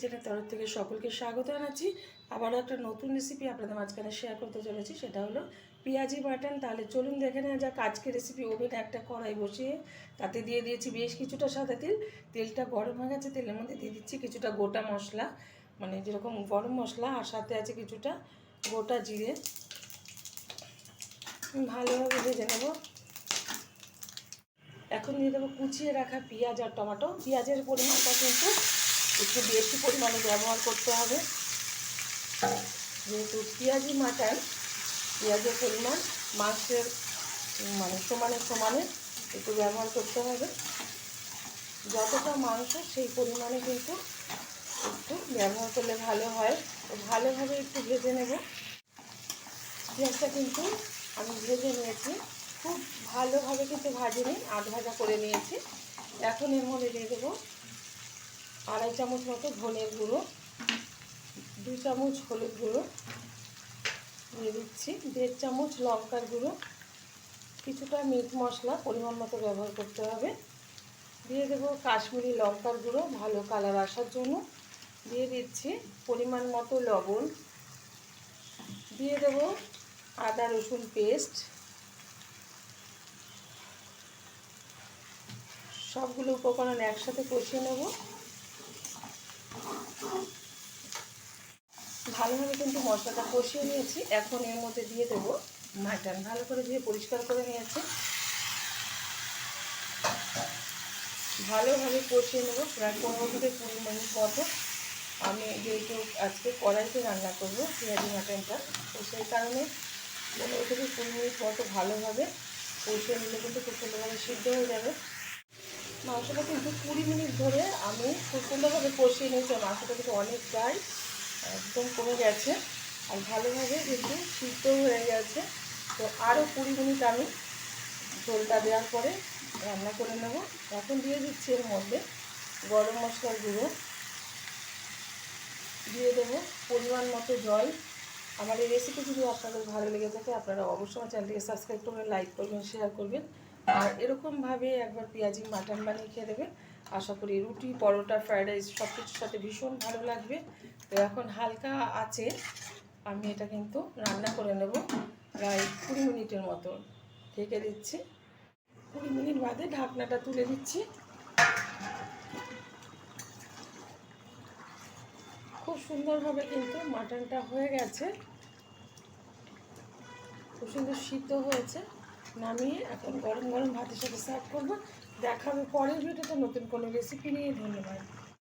চ্যানেলের তরফ থেকে সকলকে স্বাগত জানাচ্ছি। আবারও একটা নতুন রেসিপি আপনাদের মাঝখানে শেয়ার করতে চলেছি, সেটা হলো পেঁয়াজি বাটন। তাহলে চলুন দেখে নেওয়া যাক আজকে রেসিপি ওভেনে একটা কড়াই বসিয়ে তাতে দিয়ে দিয়েছি বেশ কিছুটা সাদা তেল। তেলটা গরম হয়ে গেছে, তেলের মধ্যে দিয়ে দিচ্ছি কিছুটা গোটা মশলা মানে যেরকম গরম মশলা আর সাথে আছে কিছুটা গোটা জিরে। ভালোভাবে ভেজে নেব। এখন দিয়ে দেবো কুচিয়ে রাখা পেঁয়াজ আর টমেটো। পেঁয়াজের পরিমাণটা কিন্তু একটু বেশি পরিমাণে ব্যবহার করতে হবে। যেহেতু পেঁয়াজি মাটান পেঁয়াজের পরিমাণ মাংসের মানে সমানে সমানে একটু ব্যবহার করতে হবে। যতটা মাংস সেই পরিমাণে কিন্তু একটু ব্যবহার করলে ভালো হয়। ভালোভাবে একটু ভেজে নেব। পেঁয়াজটা কিন্তু আমি ভেজে নিয়েছি। খুব ভালোভাবে কিন্তু ভাজিনি, আধ ভাজা করে নিয়েছি। এখন এর মধ্যে দিয়ে দেবো আড়াই চামচ মতো ধনের গুঁড়ো, দু চামচ হলুদ গুঁড়ো দিয়ে দিচ্ছি, দেড় চামচ লঙ্কার গুঁড়ো। কিছুটা মিট মশলা পরিমাণ মতো ব্যবহার করতে হবে। দিয়ে দেবো কাশ্মীরি লঙ্কার গুঁড়ো, ভালো কালার আসার জন্য। দিয়ে দিচ্ছি পরিমাণ মতো লবণ। দিয়ে দেবো আদা, রসুন পেস্ট। সবগুলো উপকরণ একসাথে কষিয়ে নেব। ভালোভাবে কিন্তু মশলাটা কষিয়ে নিয়েছি। এখন এর মধ্যে দিয়ে দেব মাটন। ভালো করে দিয়ে পরিষ্কার করে নিয়েছি। ভালোভাবে কষিয়ে নেব। প্রায় পনেরো থেকে কুড়ি মিনিট মতো আমি যেহেতু আজকে কড়াইতে রান্না করব পেঁয়াজি মাটনটা, তো সেই কারণে পনেরো থেকে কুড়ি মিনিট মতো ভালোভাবে কষিয়ে নিলে কিন্তু খুব সুন্দরভাবে সিদ্ধ হয়ে যাবে। মাংসটা কিন্তু কুড়ি মিনিট ধরে আমি খুব সুন্দরভাবে কষিয়ে নিয়েছি। মাংসটা কিন্তু অনেকটাই একদম কমে গেছে আর ভালোভাবে কিন্তু সিদ্ধ হয়ে গেছে। তো আরও কুড়ি মিনিট আমি ঝোলটা দেওয়ার পরে রান্না করে নেব। এখন দিয়ে দিচ্ছি এর মধ্যে গরম মশলার গুঁড়ো। দিয়ে দেবো পরিমাণ মতো জল। আমার এই রেসিপি যদি আপনাদের ভালো লেগে থাকে, আপনারা অবশ্যই আমার চ্যানেলটিকে সাবস্ক্রাইব করবেন লাইক করবেন শেয়ার করবেন। আর এরকমভাবে একবার পেঁয়াজি মাটন বানিয়ে খেয়ে দেবে আশা করি রুটি, পরোটা ফ্রায়েড রাইস সব কিছুর সাথে ভীষণ ভালো লাগবে। তো এখন হালকা আছে, আমি এটা কিন্তু রান্না করে নেব প্রায় কুড়ি মিনিটের মতো। ঢেকে দিচ্ছি। কুড়ি মিনিট বাদে ঢাকনাটা তুলে দিচ্ছি। খুব সুন্দরভাবে কিন্তু মাটনটা হয়ে গেছে। খুব সুন্দর সিদ্ধ হয়েছে। নামিয়ে এখন গরম গরম ভাতের সাথে সার্ভ করব। দেখাবে পরের ভিডিওতে নতুন কোনো রেসিপি নিয়ে। ধন্যবাদ।